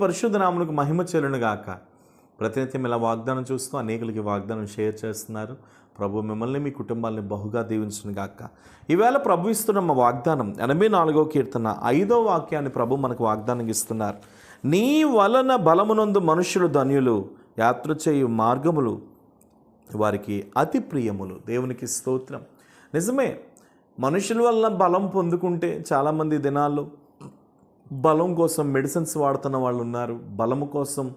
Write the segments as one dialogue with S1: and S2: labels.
S1: పరిశుద్ధ మహిమ చెల్లునుగాక. ప్రతినిత్యం ఇలా వాగ్దానం చూస్తూ అనేకులకి వాగ్దానం షేర్ చేస్తున్నారు. ప్రభు మిమ్మల్ని మీ కుటుంబాన్ని బహుగా దీవించునుగాక. ఈవేళ ప్రభు ఇస్తున్న మా వాగ్దానం ఎనభై నాలుగో కీర్తన ఐదో వాక్యాన్ని ప్రభు మనకు వాగ్దానం ఇస్తున్నారు. నీ వలన బలమునందు మనుషులు ధన్యులు యాత్ర చేయు మార్గములు వారికి అతి ప్రియములు. దేవునికి స్తోత్రం. నిజమే మనుషుల వల్ల బలం పొందుకుంటే చాలామంది దినాల్లో బలం కోసం మెడిసిన్స్ వాడుతున్న వాళ్ళు ఉన్నారు బలము కోసం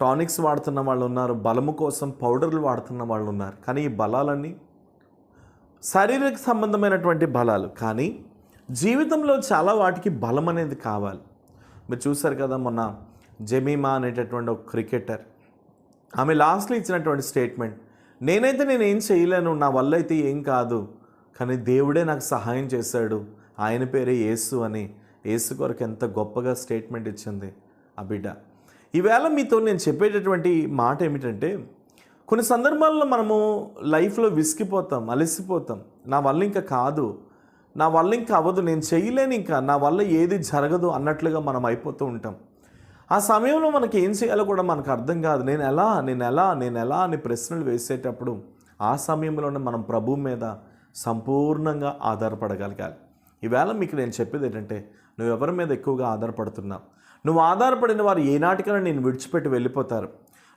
S1: టానిక్స్ వాడుతున్న వాళ్ళు ఉన్నారు బలము కోసం పౌడర్లు వాడుతున్న వాళ్ళు ఉన్నారు కానీ ఈ బలాలన్నీ శారీరక సంబంధమైనటువంటి బలాలు. కానీ జీవితంలో చాలా వాటికి బలం అనేది కావాలి. మీరు చూసారు కదా మొన్న జమీమా అనేటటువంటి ఒక క్రికెటర్. ఆమె లాస్ట్లో ఇచ్చినటువంటి స్టేట్మెంట్ నేనైతే నేను ఏం చేయలేను నా వల్ల అయితే ఏం కాదు కానీ దేవుడే నాకు సహాయం చేశాడు ఆయన పేరే యేసు అని యేసు కొరకు ఎంత గొప్పగా స్టేట్మెంట్ ఇచ్చింది ఆ బిడ్డ. ఈవేళ మీతో నేను చెప్పేటటువంటి మాట ఏమిటంటే కొన్ని సందర్భాల్లో మనము లైఫ్లో విసిగిపోతాం అలసిపోతాం. నా వల్ల ఇంకా కాదు నా వల్ల ఇంకా అవ్వదు నేను చేయలేను ఇంకా నా వల్ల ఏది జరగదు అన్నట్లుగా మనం అయిపోతూ ఉంటాం. ఆ సమయంలో మనకి ఏం చేయాలో కూడా మనకు అర్థం కాదు. నేను ఎలా నేను ఎలా నేను ఎలా అని ప్రశ్నలు వేసేటప్పుడు ఆ సమయంలోనే మనం ప్రభు మీద సంపూర్ణంగా ఆధారపడగలగాలి. ఈవేళ మీకు నేను చెప్పేది ఏంటంటే నువ్వు ఎవరి మీద ఎక్కువగా ఆధారపడుతున్నావు నువ్వు ఆధారపడిన వారు ఏనాటికైనా నేను విడిచిపెట్టి వెళ్ళిపోతారు.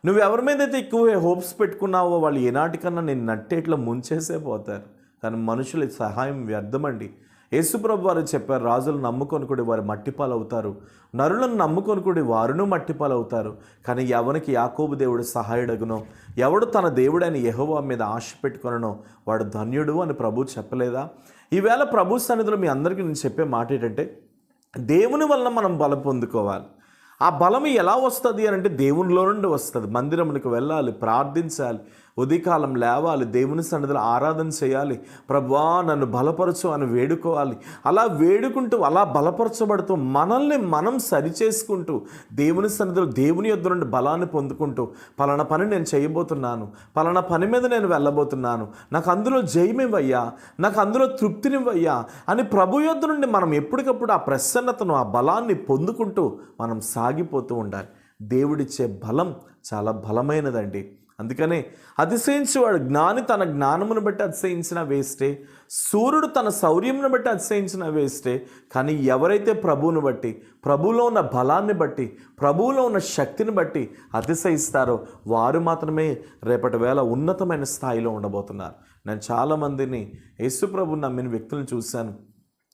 S1: నువ్వు ఎవరి మీద అయితే ఎక్కువ హోప్స్ పెట్టుకున్నావో వాళ్ళు ఏనాటికన్నా నేను నట్టేట్లో ముంచేసే పోతారు. కానీ మనుషుల సహాయం వ్యర్థమండి. యేసుప్రభు వారు చెప్పారు రాజులు నమ్ముకొని కూడా వారు మట్టిపాలు అవుతారు నరులను నమ్ముకొని కూడా వారును మట్టిపాలు అవుతారు కానీ ఎవరికి యాకోబు దేవుడు సహాయుడగునో ఎవడు తన దేవుడైన యహోవా మీద ఆశ పెట్టుకొననో వాడు ధన్యుడు అని ప్రభు చెప్పలేదా? ఈవేళ ప్రభు సన్నిధిలో మీ అందరికీ నేను చెప్పే మాట ఏంటంటే దేవుని వలన మనం బలం పొందుకోవాలి. ఆ బలం ఎలా వస్తుంది అని అంటే దేవునిలో నుండి వస్తుంది. మందిరమునికి వెళ్ళాలి ప్రార్థించాలి ఉదయకాలం లేవాలి దేవుని సన్నిధిలో ఆరాధన చేయాలి. ప్రభా నన్ను బలపరచు అని వేడుకోవాలి. అలా వేడుకుంటూ అలా బలపరచబడుతూ మనల్ని మనం సరిచేసుకుంటూ దేవుని సన్నిధిలో దేవుని యొద్ నుండి బలాన్ని పొందుకుంటూ పలానా పని నేను చేయబోతున్నాను పలానా పని మీద నేను వెళ్ళబోతున్నాను నాకు అందులో జయమివయ్యా నాకు అందులో తృప్తినివ్వయ్యా అని ప్రభు యొద్ నుండి మనం ఎప్పటికప్పుడు ఆ ప్రసన్నతను ఆ బలాన్ని పొందుకుంటూ మనం సాగిపోతూ ఉండాలి. దేవుడిచ్చే బలం చాలా బలమైనదండి. అందుకనే అతిశయించేవాడు జ్ఞాని తన జ్ఞానమును బట్టి అతిశయించిన వేస్టే సూర్యుడు తన శౌర్యమును బట్టి అతిశయించిన వేస్టే కానీ ఎవరైతే ప్రభువును బట్టి ప్రభువులో ఉన్న బలాన్ని బట్టి ప్రభువులో ఉన్న శక్తిని బట్టి అతిశయిస్తారో వారు మాత్రమే రేపటి వేళ ఉన్నతమైన స్థాయిలో ఉండబోతున్నారు. నేను చాలామందిని యేసుప్రభు నమ్మిన వ్యక్తులను చూశాను.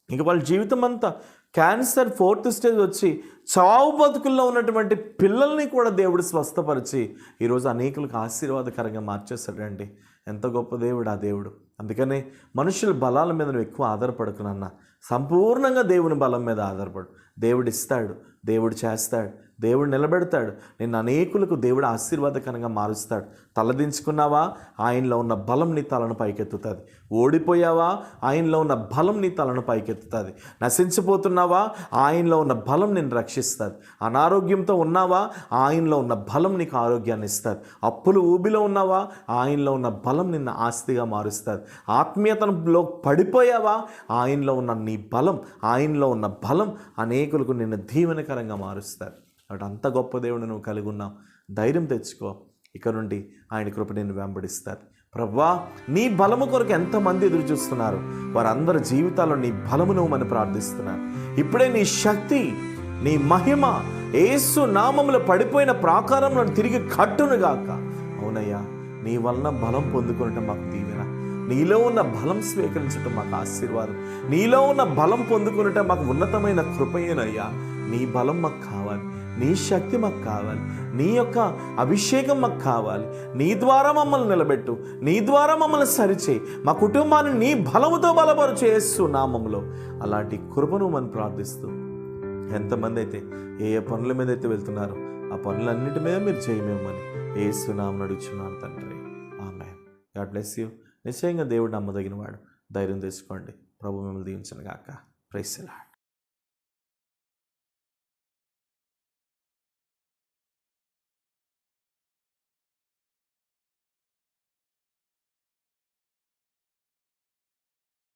S1: ఇంక వాళ్ళ జీవితం అంతా క్యాన్సర్ ఫోర్త్ స్టేజ్ వచ్చి చావు బతుకుల్లో ఉన్నటువంటి పిల్లల్ని కూడా దేవుడు స్వస్థపరిచి ఈరోజు అనేకులకు ఆశీర్వాదకరంగా మార్చేస్తాడండి ఎంత గొప్ప దేవుడు ఆ దేవుడు. అందుకనే మనుషుల బలాల మీద నువ్వు ఎక్కువ ఆధారపడకునన్నా సంపూర్ణంగా దేవుని బలం మీద ఆధారపడు. దేవుడు ఇస్తాడు. దేవుడు చేస్తాడు. దేవుడు నిలబెడతాడు. నిన్ను అనేకులకు దేవుడు ఆశీర్వాదకరంగా మారుస్తాడు. తలదించుకున్నావా? ఆయనలో ఉన్న బలం నీ తలను పైకెత్తుతుంది. ఓడిపోయావా? ఆయనలో ఉన్న బలం నీ తలను పైకెత్తుతుంది. నశించిపోతున్నావా? ఆయనలో ఉన్న బలం నిన్ను రక్షిస్తుంది. అనారోగ్యంతో ఉన్నావా? ఆయనలో ఉన్న బలం నీకు ఆరోగ్యాన్ని ఇస్తుంది. అప్పులు ఊబిలో ఉన్నావా? ఆయనలో ఉన్న బలం నిన్ను ఆస్తిగా మారుస్తుంది. ఆత్మీయతలో పడిపోయావా? ఆయనలో ఉన్న నీ బలం ఆయనలో ఉన్న బలం అనేకులకు నిన్ను దీవెనకరంగా మారుస్తారు కాబట్టి అంత గొప్ప దేవుడు నువ్వు కలిగి ఉన్నావు. ధైర్యం తెచ్చుకో. ఇక నుండి ఆయన కృప నేను వెంబడిస్తారు. ప్రవ్వా నీ బలము కొరకు ఎంతమంది ఎదురు చూస్తున్నారు వారందరి జీవితాల్లో నీ బలము నువ్వు ప్రార్థిస్తున్నారు ఇప్పుడే నీ శక్తి నీ మహిమ ఏసు నామములు పడిపోయిన ప్రాకారంలో తిరిగి కట్టునుగాక అవునయ్యా నీ వలన బలం పొందుకునటం మాకు దీవెన. నీలో ఉన్న బలం స్వీకరించటం మాకు ఆశీర్వాదం. నీలో ఉన్న బలం పొందుకునటం మాకు ఉన్నతమైన కృపయేనయ్యా. నీ బలం మాకు కావాలి. నీ శక్తి మాకు కావాలి. నీ యొక్క అభిషేకం మాకు కావాలి. నీ ద్వారా మమ్మల్ని నిలబెట్టు. నీ ద్వారా మమ్మల్ని సరిచేయి. మా కుటుంబాన్ని నీ బలముతో బలపరచు యేసు నామంలో అలాంటి కృపను మనం ప్రార్థిస్తూ ఎంతమంది అయితే ఏ ఏ పనుల మీద అయితే వెళ్తున్నారో ఆ పనులన్నిటి మీద మీరు చేయమేమని ఏసునామం నడుచున్నాను తండ్రి. ఆమె గాడ్ బ్లెస్ యూ. నిశ్చయంగా దేవుడు నమ్మదగిన వాడు ధైర్యం తెచ్చుకోండి. ప్రభు మిమ్మల్ని దీవించను గాక. Price lord